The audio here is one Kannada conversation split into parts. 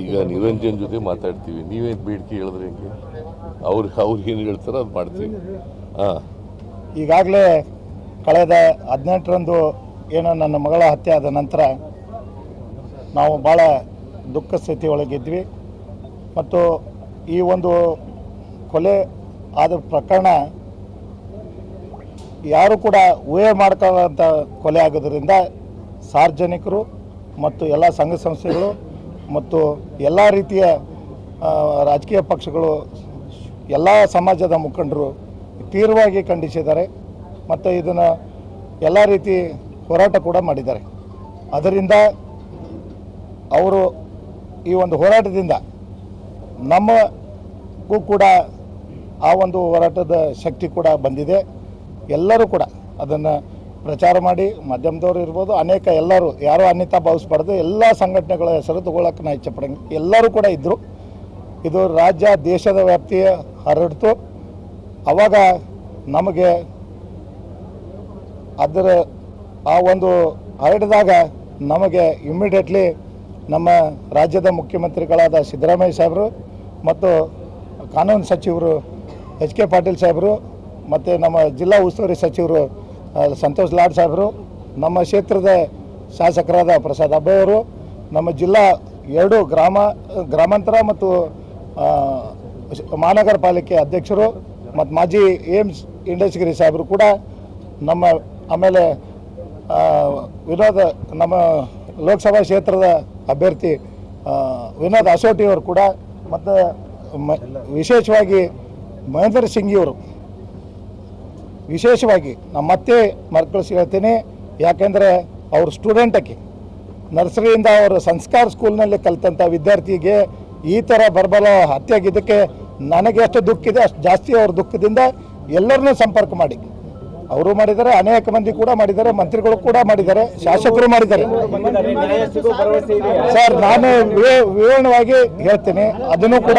ಈಗ ನಿರಂಜನ್ ಜೊತೆ ಮಾತಾಡ್ತೀವಿ. ನೀವೇನು ಬೇಡಿಕೆ ಹೇಳಿದ್ರೆ ಹೆಂಗೆ? ಅವ್ರು ಅವ್ರು ಏನು ಹೇಳ್ತಾರೋ ಅದು ಮಾಡ್ತೀವಿ. ಹಾಂ. ಈಗಾಗಲೇ ಕಳೆದ ಹದಿನೆಂಟರಂದು ಏನೋ ನನ್ನ ಮಗಳ ಹತ್ಯೆ ಆದ ನಂತರ ನಾವು ಭಾಳ ದುಃಖ ಸ್ಥಿತಿ ಒಳಗಿದ್ವಿ. ಮತ್ತು ಈ ಒಂದು ಕೊಲೆ ಆದ ಪ್ರಕರಣ ಯಾರು ಕೂಡ ಊಹೆ ಮಾಡ್ಕೊಳ್ಳೋಂಥ ಕೊಲೆ ಆಗೋದ್ರಿಂದ ಸಾರ್ವಜನಿಕರು ಮತ್ತು ಎಲ್ಲ ಸಂಘ ಸಂಸ್ಥೆಗಳು ಮತ್ತು ಎಲ್ಲ ರೀತಿಯ ರಾಜಕೀಯ ಪಕ್ಷಗಳು, ಎಲ್ಲ ಸಮಾಜದ ಮುಖಂಡರು ತೀವ್ರವಾಗಿ ಖಂಡಿಸಿದ್ದಾರೆ. ಮತ್ತು ಇದನ್ನು ಎಲ್ಲ ರೀತಿ ಹೋರಾಟ ಕೂಡ ಮಾಡಿದ್ದಾರೆ. ಅದರಿಂದ ಅವರು ಈ ಒಂದು ಹೋರಾಟದಿಂದ ನಮಗೂ ಕೂಡ ಆ ಒಂದು ಹೋರಾಟದ ಶಕ್ತಿ ಕೂಡ ಬಂದಿದೆ. ಎಲ್ಲರೂ ಕೂಡ ಅದನ್ನು ಪ್ರಚಾರ ಮಾಡಿ ಮಾಧ್ಯಮದವರು ಇರ್ಬೋದು, ಅನೇಕ ಎಲ್ಲರೂ, ಯಾರೂ ಅನ್ಯತಾ ಭಾವಿಸ್ಬಾರ್ದು ಎಲ್ಲ ಸಂಘಟನೆಗಳ ಹೆಸರು ತಗೊಳಕ್ಕೆ ನಾ ಇಚ್ಛೆ ಪಡಂಗೆ ಎಲ್ಲರೂ ಕೂಡ ಇದ್ದರು ಇದು ರಾಜ್ಯ, ದೇಶದ ವ್ಯಾಪ್ತಿಯ ಹರಡ್ತು. ಆವಾಗ ನಮಗೆ ಅದರ ಆ ಒಂದು ಹರಡಿದಾಗ ನಮಗೆ ಇಮ್ಮಿಡಿಯೇಟ್ಲಿ ನಮ್ಮ ರಾಜ್ಯದ ಮುಖ್ಯಮಂತ್ರಿಗಳಾದ ಸಿದ್ದರಾಮಯ್ಯ ಸಾಹೇಬರು ಮತ್ತು ಕಾನೂನು ಸಚಿವರು ಎಚ್ ಕೆ ಪಾಟೀಲ್ ಸಾಹೇಬರು, ಮತ್ತು ನಮ್ಮ ಜಿಲ್ಲಾ ಉಸ್ತುವಾರಿ ಸಚಿವರು ಸಂತೋಷ್ ಲಾಡ್ ಸಾಹೇಬರು, ನಮ್ಮ ಕ್ಷೇತ್ರದ ಶಾಸಕರಾದ ಪ್ರಸಾದ್ ಅಬ್ಬಯ್ಯವರು, ನಮ್ಮ ಜಿಲ್ಲಾ ಎರಡು ಗ್ರಾಮ, ಗ್ರಾಮಾಂತರ ಮತ್ತು ಮಹಾನಗರ ಪಾಲಿಕೆ ಅಧ್ಯಕ್ಷರು ಮತ್ತು ಮಾಜಿ ಏಮ್ಸ್ ಇಂಡಸ್ಗಿರಿ ಸಾಹೇಬರು ಕೂಡ ನಮ್ಮ ಆಮೇಲೆ ವಿನೋದ ನಮ್ಮ ಲೋಕಸಭಾ ಕ್ಷೇತ್ರದ ಅಭ್ಯರ್ಥಿ ವಿನೋದ್ ಅಶೋಟಿಯವರು ಕೂಡ ಮತ್ತು ವಿಶೇಷವಾಗಿ ಮಹೇಂದ್ರ ಸಿಂಗಿಯವರು ವಿಶೇಷವಾಗಿ ನಮ್ಮ ಮತ್ತೆ ಮರ್ಕಳಿಸಿ ಹೇಳ್ತೀನಿ. ಯಾಕೆಂದರೆ ಅವ್ರ ಸ್ಟೂಡೆಂಟಕ್ಕೆ ನರ್ಸರಿಯಿಂದ ಅವರು ಸಂಸ್ಕಾರ ಸ್ಕೂಲ್ನಲ್ಲಿ ಕಲಿತಂಥ ವಿದ್ಯಾರ್ಥಿಗೆ ಈ ಥರ ಬರ್ಬಲ ಹತ್ಯೆ ಆಗಿದ್ದಕ್ಕೆ ನನಗೆ ಎಷ್ಟು ದುಃಖ ಇದೆ, ಅಷ್ಟು ಜಾಸ್ತಿ ಅವ್ರ ದುಃಖದಿಂದ ಎಲ್ಲರನ್ನೂ ಸಂಪರ್ಕ ಮಾಡಿ. ಅವರು ಮಾಡಿದ್ದಾರೆ, ಅನೇಕ ಮಂದಿ ಕೂಡ ಮಾಡಿದ್ದಾರೆ, ಮಂತ್ರಿಗಳು ಕೂಡ ಮಾಡಿದ್ದಾರೆ, ಶಾಸಕರು ಮಾಡಿದ್ದಾರೆ. ಸರ್, ನಾನು ವಿವ- ವಿವರಣವಾಗಿ ಹೇಳ್ತೀನಿ, ಅದನ್ನು ಕೂಡ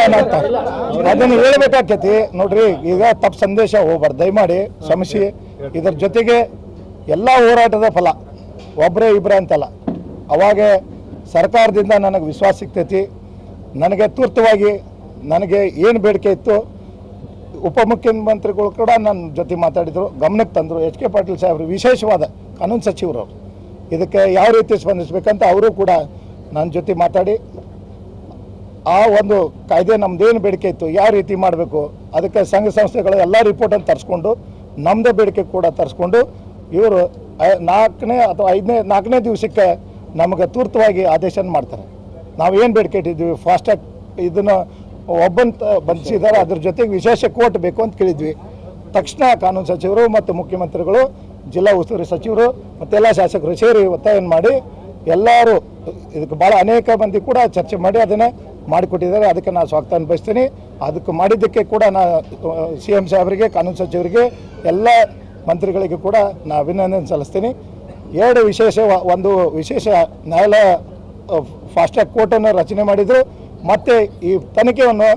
ಅದನ್ನು ಹೇಳ್ಬೇಕಾಗ್ತೈತಿ. ನೋಡ್ರಿ, ಈಗ ತಪ್ಪು ಸಂದೇಶ ಹೋಗ್ಬಾರ್ದು. ದಯಮಾಡಿ ಸಮಸ್ಯೆ ಇದರ ಜೊತೆಗೆ ಎಲ್ಲ ಹೋರಾಟದ ಫಲ ಒಬ್ಬರೇ ಇಬ್ಬರೇ ಅಂತಲ್ಲ. ಅವಾಗ ಸರ್ಕಾರದಿಂದ ನನಗೆ ವಿಶ್ವಾಸ ಸಿಗ್ತೈತಿ. ನನಗೆ ತುರ್ತವಾಗಿ ನನಗೆ ಏನು ಬೇಡಿಕೆ ಇತ್ತು ಉಪಮುಖ್ಯಮಂತ್ರಿಗಳು ಕೂಡ ನನ್ನ ಜೊತೆ ಮಾತಾಡಿದರು. ಗಮನಕ್ಕೆ ತಂದರು. ಎಚ್ ಕೆ ಪಾಟೀಲ್ ಸಾಹೇಬರು ವಿಶೇಷವಾದ ಕಾನೂನು ಸಚಿವರು. ಇದಕ್ಕೆ ಯಾವ ರೀತಿ ಸ್ಪಂದಿಸಬೇಕಂತ ಅವರು ಕೂಡ ನನ್ನ ಜೊತೆ ಮಾತಾಡಿ, ಆ ಒಂದು ಕಾಯ್ದೆ ನಮ್ಮದೇನು ಬೇಡಿಕೆ ಇತ್ತು, ಯಾವ ರೀತಿ ಮಾಡಬೇಕು, ಅದಕ್ಕೆ ಸಂಘ ಸಂಸ್ಥೆಗಳು ಎಲ್ಲ ರಿಪೋರ್ಟನ್ನು ತರಿಸ್ಕೊಂಡು ನಮ್ಮದೇ ಬೇಡಿಕೆ ಕೂಡ ತರಿಸ್ಕೊಂಡು, ಇವರು ನಾಲ್ಕನೇ ಅಥವಾ ಐದನೇ, ನಾಲ್ಕನೇ ದಿವಸಕ್ಕೆ ನಮಗೆ ತುರ್ತವಾಗಿ ಆದೇಶನ ಮಾಡ್ತಾರೆ. ನಾವು ಏನು ಬೇಡಿಕೆ ಇಟ್ಟಿದ್ವಿ ಫಾಸ್ಟ್ಯಾಗ್ ಇದನ್ನು ಒಬ್ಬಂತ ಬಂಧಿಸಿದ್ದಾರೆ, ಅದ್ರ ಜೊತೆಗೆ ವಿಶೇಷ ಕೋರ್ಟ್ ಬೇಕು ಅಂತ ಕೇಳಿದ್ವಿ. ತಕ್ಷಣ ಕಾನೂನು ಸಚಿವರು ಮತ್ತು ಮುಖ್ಯಮಂತ್ರಿಗಳು, ಜಿಲ್ಲಾ ಉಸ್ತುವಾರಿ ಸಚಿವರು ಮತ್ತೆಲ್ಲ ಶಾಸಕರು ಸೇರಿ ಒತ್ತಾಯ ಮಾಡಿ ಎಲ್ಲರೂ ಇದಕ್ಕೆ ಭಾಳ ಅನೇಕ ಮಂದಿ ಕೂಡ ಚರ್ಚೆ ಮಾಡಿ ಅದನ್ನು ಮಾಡಿಕೊಟ್ಟಿದ್ದಾರೆ. ಅದಕ್ಕೆ ನಾನು ಸ್ವಾಗತ ಅನ್ಭವಿಸ್ತೀನಿ. ಅದಕ್ಕೆ ಮಾಡಿದ್ದಕ್ಕೆ ಕೂಡ ನಾ ಸಿ ಎಂ ಸಾಹೇಬರಿಗೆ, ಕಾನೂನು ಸಚಿವರಿಗೆ, ಎಲ್ಲ ಮಂತ್ರಿಗಳಿಗೆ ಕೂಡ ನಾನು ಅಭಿನಂದನೆ ಸಲ್ಲಿಸ್ತೀನಿ. ಎರಡು ವಿಶೇಷ ಒಂದು ವಿಶೇಷ ನ್ಯಾಯಾಲಯ ಫಾಸ್ಟ್ಯಾಗ್ ಕೋರ್ಟನ್ನು ರಚನೆ ಮಾಡಿದರು. ಮತ್ತು ಈ ತನಿಖೆಯನ್ನು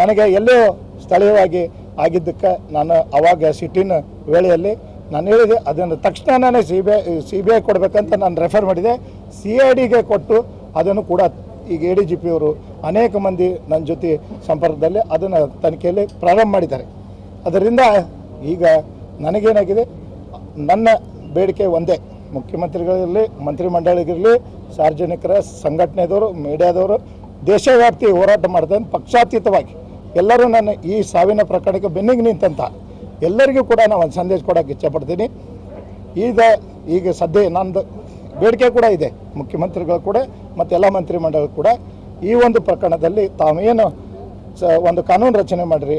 ನನಗೆ ಎಲ್ಲೋ ಸ್ಥಳೀಯವಾಗಿ ಆಗಿದ್ದಕ್ಕೆ ನಾನು ಅವಾಗ ಸಿಟ್ಟಿನ ವೇಳೆಯಲ್ಲಿ ನಾನು ಹೇಳಿದೆ, ಅದನ್ನು ತಕ್ಷಣ ನಾನು C B I C B I ಕೊಡಬೇಕಂತ ನಾನು ರೆಫರ್ ಮಾಡಿದೆ. ಸಿ ಐ ಡಿಗೆ ಕೊಟ್ಟು ಅದನ್ನು ಕೂಡ ಈಗ ಎ ಡಿ ಜಿ ಪಿಯವರು ಅನೇಕ ಮಂದಿ ನನ್ನ ಜೊತೆ ಸಂಪರ್ಕದಲ್ಲಿ ಅದನ್ನು ತನಿಖೆಯಲ್ಲಿ ಪ್ರಾರಂಭ ಮಾಡಿದ್ದಾರೆ. ಅದರಿಂದ ಈಗ ನನಗೇನಾಗಿದೆ, ನನ್ನ ಬೇಡಿಕೆ ಒಂದೇ. ಮುಖ್ಯಮಂತ್ರಿಗಳಿರಲಿ ಮಂತ್ರಿಮಂಡಳಿಗಿರಲಿ ಸಾರ್ವಜನಿಕರ, ಸಂಘಟನೆದವರು, ಮೀಡಿಯಾದವರು ದೇಶವ್ಯಾಪ್ತಿ ಹೋರಾಟ ಮಾಡಿದೆ ಪಕ್ಷಾತೀತವಾಗಿ. ಎಲ್ಲರೂ ನಾನು ಈ ಸಾವಿನ ಪ್ರಕರಣಕ್ಕೆ ಬೆನ್ನಿಗೆ ನಿಂತಂತ. ಎಲ್ಲರಿಗೂ ಕೂಡ ನಾನು ಒಂದು ಸಂದೇಶ ಕೊಡೋಕ್ಕೆ ಇಚ್ಛಪಡ್ತೀನಿ. ಈಗ ಈಗ ಸದ್ಯ ನಂದು ಬೇಡಿಕೆ ಕೂಡ ಇದೆ. ಮುಖ್ಯಮಂತ್ರಿಗಳು ಕೂಡ ಮತ್ತು ಎಲ್ಲ ಮಂತ್ರಿಮಂಡಲ ಕೂಡ ಈ ಒಂದು ಪ್ರಕರಣದಲ್ಲಿ ತಾವೇನು ಸ, ಒಂದು ಕಾನೂನು ರಚನೆ ಮಾಡಿರಿ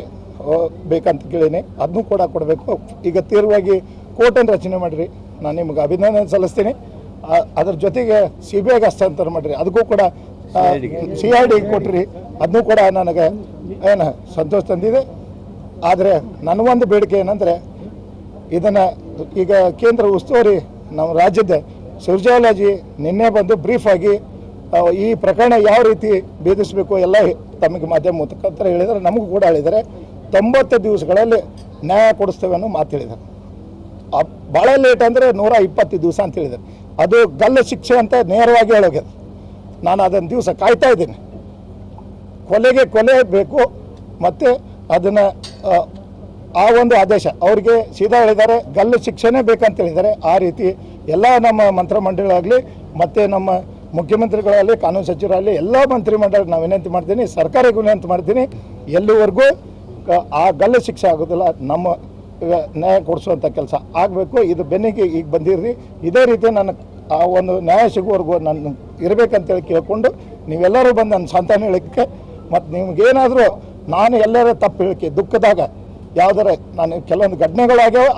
ಬೇಕಂತ ಕೇಳೀನಿ. ಅದನ್ನೂ ಕೂಡ ಕೊಡಬೇಕು. ಈಗ ತೀವ್ರವಾಗಿ ಕೋರ್ಟನ್ನು ರಚನೆ ಮಾಡಿರಿ. ನಾನು ನಿಮ್ಗೆ ಅಭಿನಂದನೆ ಸಲ್ಲಿಸ್ತೀನಿ. ಅದ್ರ ಜೊತೆಗೆ ಸಿ ಬಿ ಐಗೆ ಹಸ್ತಾಂತರ ಮಾಡಿರಿ. ಅದಕ್ಕೂ ಕೂಡ ಸಿ ಐ ಡಿ ಕೊಟ್ರಿ, ಅದನ್ನು ಕೂಡ ನನಗೆ, ಏನು, ಸಂತೋಷ ತಂದಿದೆ. ಆದರೆ ನನ್ನ ಒಂದು ಬೇಡಿಕೆ ಏನಂದರೆ, ಇದನ್ನು ಈಗ ಕೇಂದ್ರ ಉಸ್ತುವಾರಿ ನಮ್ಮ ರಾಜ್ಯದ ಸುರ್ಜಿಯಾಲಜಿ ನಿನ್ನೆ ಬಂದು ಬ್ರೀಫ್ ಆಗಿ ಈ ಪ್ರಕರಣ ಯಾವ ರೀತಿ ಭೇದಿಸಬೇಕು ಎಲ್ಲ ತಮಗೆ ಮಾಧ್ಯಮ ಮುಖಾಂತರ ಹೇಳಿದರೆ ನಮಗೂ ಕೂಡ ಹೇಳಿದರೆ ತೊಂಬತ್ತು ದಿವಸಗಳಲ್ಲಿ ನ್ಯಾಯ ಕೊಡಿಸ್ತೇವೆ ಅನ್ನೋ ಮಾತು ಹೇಳಿದ್ದಾರೆ. ಭಾಳ ಲೇಟ್ ಅಂದರೆ ನೂರ ಇಪ್ಪತ್ತು ದಿವಸ ಅಂತ ಹೇಳಿದ್ದಾರೆ. ಅದು ಗಲ್ಲ ಶಿಕ್ಷೆ ಅಂತ ನೇರವಾಗಿ ಹೇಳೋಗ್ಯದ ನಾನು ಅದನ್ನು ದಿವಸ ಕಾಯ್ತಾ ಇದ್ದೀನಿ. ಕೊಲೆಗೆ ಕೊಲೆ ಬೇಕು, ಮತ್ತು ಅದನ್ನು, ಆ ಒಂದು ಆದೇಶ. ಅವ್ರಿಗೆ ಸೀದಾ ಹೇಳಿದ್ದಾರೆ, ಗಲ್ಲು ಶಿಕ್ಷೆನೇ ಬೇಕಂತ ಹೇಳಿದ್ದಾರೆ ಆ ರೀತಿ ಎಲ್ಲ ನಮ್ಮ ಮಂತ್ರಿಮಂಡಳಾಗಲಿ ಮತ್ತು ನಮ್ಮ ಮುಖ್ಯಮಂತ್ರಿಗಳಾಗಲಿ, ಕಾನೂನು ಸಚಿವರಾಗಲಿ, ಎಲ್ಲ ಮಂತ್ರಿಮಂಡಲಕ್ಕೆ ನಾವು ವಿನಂತಿ ಮಾಡ್ತೀನಿ, ಸರ್ಕಾರಕ್ಕೆ ವಿನಂತಿ ಮಾಡ್ತೀನಿ. ಎಲ್ಲಿವರೆಗೂ, ಆ ಗಲ್ಲು ಶಿಕ್ಷೆ ಆಗೋದಿಲ್ಲ, ನಮ್ಮ ನ್ಯಾಯ ಕೊಡಿಸುವಂಥ ಕೆಲಸ ಆಗಬೇಕು. ಇದು ಬೆನ್ನಿಗೆ ಈಗ ಬಂದಿರ್ರಿ ಇದೇ ರೀತಿ ನನ್ನ, ಆ ಒಂದು ನ್ಯಾಯ ಸಿಗುವವರೆಗೂ ನಾನು ಇರಬೇಕಂತೇಳಿ ಕೇಳಿಕೊಂಡು ನೀವೆಲ್ಲರೂ ಬಂದು ನನ್ನ ಸಂತಾನ ಹೇಳಕ್ಕೆ ಮತ್ತು ನಿಮಗೇನಾದರೂ ನಾನು ಎಲ್ಲರೂ ತಪ್ಪು ಹೇಳಿಕೆ ದುಃಖದಾಗ ಯಾವ್ದಾರ ನಾನು ಕೆಲವೊಂದು ಘಟನೆಗಳಾಗ್ಯಾವ